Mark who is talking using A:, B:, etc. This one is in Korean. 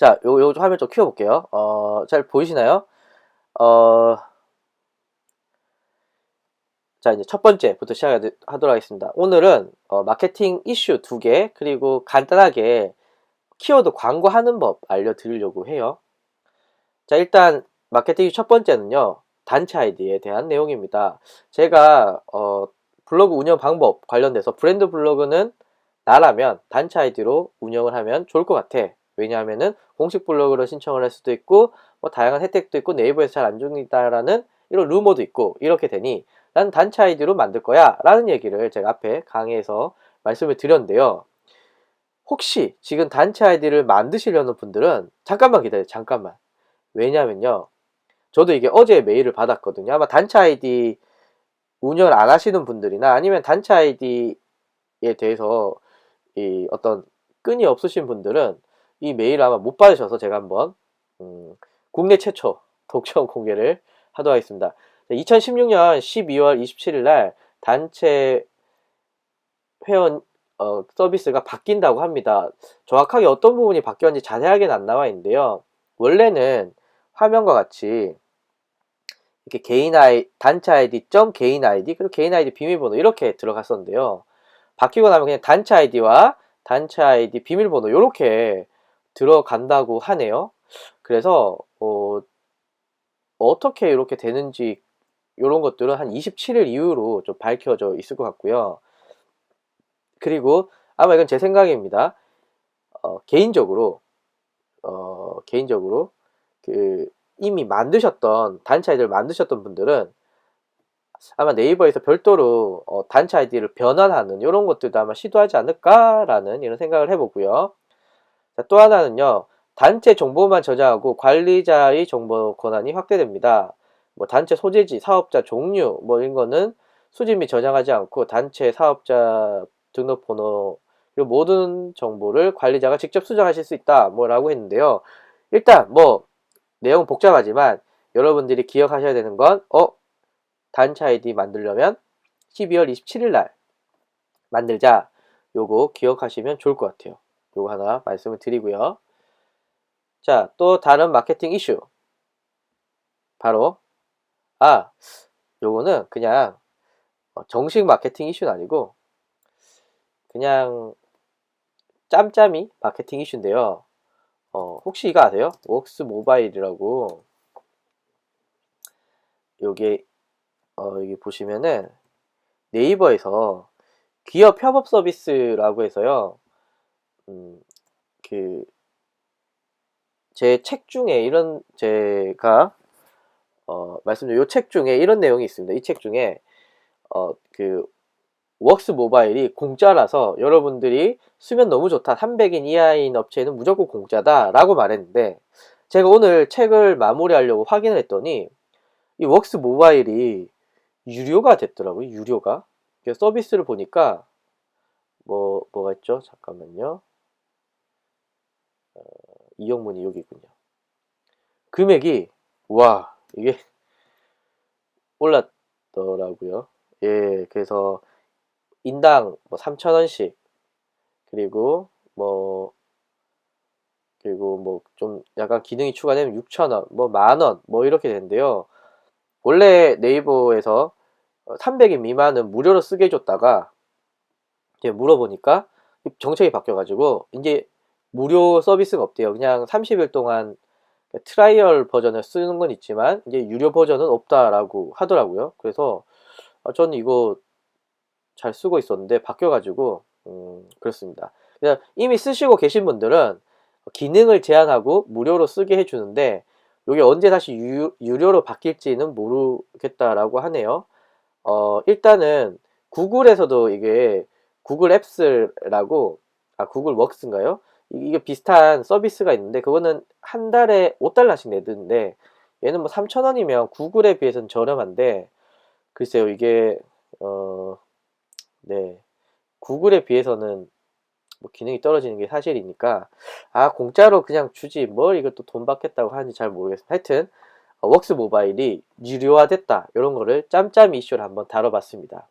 A: 자, 요, 요 화면 좀 키워볼게요. 어, 잘 보이시나요? 어, 자, 이제 첫 번째부터 시작하도록 하겠습니다. 오늘은 어, 마케팅 이슈 두 개, 그리고 간단하게 키워드 광고하는 법 알려드리려고 해요. 자, 일단 마케팅 이슈 첫 번째는요. 단체 아이디에 대한 내용입니다. 제가 어, 블로그 운영 방법 관련돼서 브랜드 블로그는 나라면 단체 아이디로 운영을 하면 좋을 것 같아. 왜냐하면은 공식 블로그로 신청을 할 수도 있고 뭐 다양한 혜택도 있고 네이버에서 잘 안 죽는다라는 이런 루머도 있고 이렇게 되니 난 단체 아이디로 만들 거야 라는 얘기를 제가 앞에 강의에서 말씀을 드렸는데요. 혹시 지금 단체 아이디를 만드시려는 분들은 잠깐만 기다려요. 잠깐만. 왜냐면요. 저도 이게 어제 메일을 받았거든요. 아마 단체 아이디 운영을 안 하시는 분들이나 아니면 단체 아이디에 대해서 이 어떤 끈이 없으신 분들은 이 메일을 아마 못 받으셔서 제가 한번 음, 국내 최초 독점 공개를 하도록 하겠습니다. 2016년 12월 27일 날 단체 회원 어, 서비스가 바뀐다고 합니다. 정확하게 어떤 부분이 바뀌었는지 자세하게는 안 나와 있는데요. 원래는 화면과 같이 이렇게 개인 아이 단체 아이디 점 개인 아이디 그리고 개인 아이디 비밀번호 이렇게 들어갔었는데요. 바뀌고 나면 그냥 단체 아이디와 단체 아이디 비밀번호 이렇게 들어간다고 하네요. 그래서 어, 어떻게 이렇게 되는지 이런 것들은 한 27일 이후로 좀 밝혀져 있을 것 같고요. 그리고 아마 이건 제 생각입니다. 어, 개인적으로 어, 개인적으로 그 이미 만드셨던 단체 아이디를 만드셨던 분들은 아마 네이버에서 별도로 어, 단체 아이디를 변환하는 이런 것들도 아마 시도하지 않을까라는 이런 생각을 해보고요. 자, 또 하나는요. 단체 정보만 저장하고 관리자의 정보 권한이 확대됩니다. 뭐 단체 소재지, 사업자 종류 뭐 이런 거는 수집 및 저장하지 않고 단체 사업자 등록번호 이 모든 정보를 관리자가 직접 수정하실 수 있다 뭐라고 했는데요. 일단 뭐 내용 복잡하지만 여러분들이 기억하셔야 되는 건 어? 단체 아이디 만들려면 12월 27일 날 만들자 요거 기억하시면 좋을 것 같아요. 요거 하나 말씀을 드리고요. 자, 또 다른 마케팅 이슈. 바로, 아, 요거는 그냥 어, 정식 마케팅 이슈는 아니고, 그냥 짬짬이 마케팅 이슈인데요. 어, 혹시 이거 아세요? 웍스 모바일이라고, 요게, 어, 여기 보시면은 네이버에서 기업 협업 서비스라고 해서요. 음, 그, 제 책 중에 이런, 제가, 어, 말씀드린 요책 중에 이런 내용이 있습니다. 이 책 중에, 어, 그, 웍스 모바일이 공짜라서 여러분들이 쓰면 너무 좋다. 300인 이하인 업체는 무조건 공짜다. 라고 말했는데, 제가 오늘 책을 마무리하려고 확인을 했더니, 이 웍스 모바일이 유료가 됐더라고요. 유료가. 서비스를 보니까, 뭐, 뭐가 있죠? 잠깐만요. 어, 이영문이 여기군요. 금액이 와 이게 올랐더라고요. 예, 그래서 인당 뭐 3,000원씩 그리고 뭐 그리고 뭐 좀 약간 기능이 추가되면 6,000원, 뭐 만원 뭐 이렇게 되는데요. 원래 네이버에서 300인 미만은 무료로 쓰게 해줬다가 이제 물어보니까 정책이 바뀌어가지고 이제 무료 서비스가 없대요. 그냥 30일 동안 트라이얼 버전을 쓰는 건 있지만 이제 유료 버전은 없다라고 하더라고요. 그래서 아, 저는 이거 잘 쓰고 있었는데 바뀌어가지고 음, 그렇습니다. 그냥 이미 쓰시고 계신 분들은 기능을 제한하고 무료로 쓰게 해주는데 이게 언제 다시 유, 유료로 바뀔지는 모르겠다라고 하네요. 어, 일단은 구글에서도 이게 구글 앱스라고 아 구글 웍스인가요? 이게 비슷한 서비스가 있는데 그거는 한 달에 5달러씩 내드는데 얘는 뭐 3,000원이면 구글에 비해서는 저렴한데 글쎄요 이게 어 네. 구글에 비해서는 뭐 기능이 떨어지는 게 사실이니까 아 공짜로 그냥 주지 뭘 이것도 돈 받겠다고 하는지 잘 모르겠어요 하여튼 어, 웍스 모바일이 유료화됐다. 이런 거를 짬짬이 이슈를 한번 다뤄봤습니다